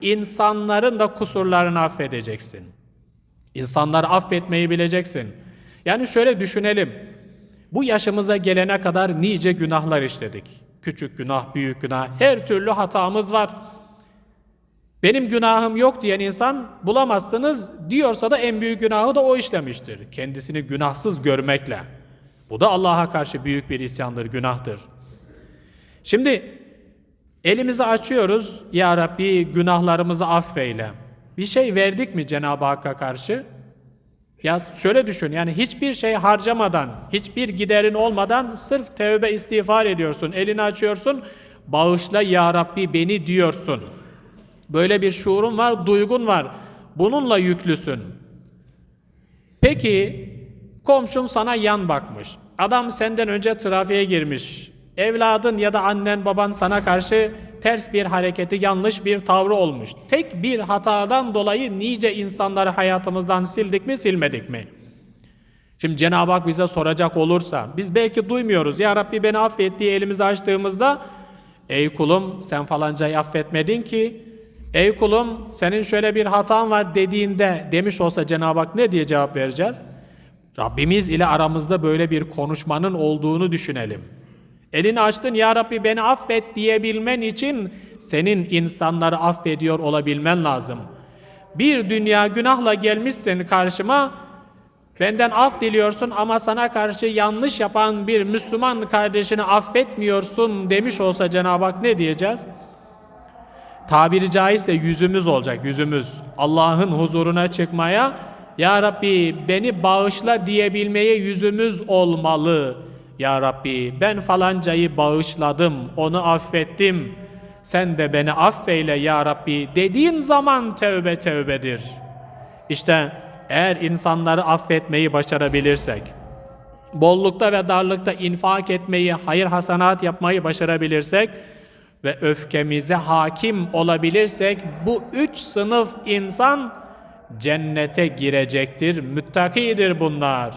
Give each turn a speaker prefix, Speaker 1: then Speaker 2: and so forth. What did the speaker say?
Speaker 1: İnsanların da kusurlarını affedeceksin. İnsanları affetmeyi bileceksin. Yani şöyle düşünelim. Bu yaşımıza gelene kadar nice günahlar işledik. Küçük günah, büyük günah, her türlü hatamız var. Benim günahım yok diyen insan bulamazsınız diyorsa da en büyük günahı da o işlemiştir. Kendisini günahsız görmekle. Bu da Allah'a karşı büyük bir isyandır, günahtır. Şimdi elimizi açıyoruz. Ya Rabbi günahlarımızı affeyle. Bir şey verdik mi Cenab-ı Hakk'a karşı? Ya şöyle düşün yani hiçbir şey harcamadan, hiçbir giderin olmadan sırf tevbe istiğfar ediyorsun. Elini açıyorsun. Bağışla ya Rabbi beni diyorsun. Böyle bir şuurun var, duygun var. Bununla yüklüsün. Peki komşun sana yan bakmış. Adam senden önce trafiğe girmiş. Evladın ya da annen baban sana karşı ters bir hareketi, yanlış bir tavrı olmuş. Tek bir hatadan dolayı nice insanları hayatımızdan sildik mi, silmedik mi? Şimdi Cenab-ı Hak bize soracak olursa, biz belki duymuyoruz. Ya Rabbi beni affet diye elimizi açtığımızda, ey kulum sen falancayı affetmedin ki, ey kulum senin şöyle bir hatan var dediğinde demiş olsa Cenab-ı Hak ne diye cevap vereceğiz? Rabbimiz ile aramızda böyle bir konuşmanın olduğunu düşünelim. Elini açtın ya Rabbi beni affet diyebilmen için senin insanları affediyor olabilmen lazım. Bir dünya günahla gelmişsin karşıma benden af diliyorsun ama sana karşı yanlış yapan bir Müslüman kardeşini affetmiyorsun demiş olsa Cenab-ı Hak ne diyeceğiz? Tabiri caizse yüzümüz olacak yüzümüz. Allah'ın huzuruna çıkmaya Ya Rabbi beni bağışla diyebilmeye yüzümüz olmalı. Ya Rabbi ben falancayı bağışladım, onu affettim. Sen de beni affeyle ya Rabbi dediğin zaman tevbe tevbedir. İşte eğer insanları affetmeyi başarabilirsek, bollukta ve darlıkta infak etmeyi, hayır hasanat yapmayı başarabilirsek ve öfkemize hakim olabilirsek bu üç sınıf insan cennete girecektir. Müttakidir bunlar.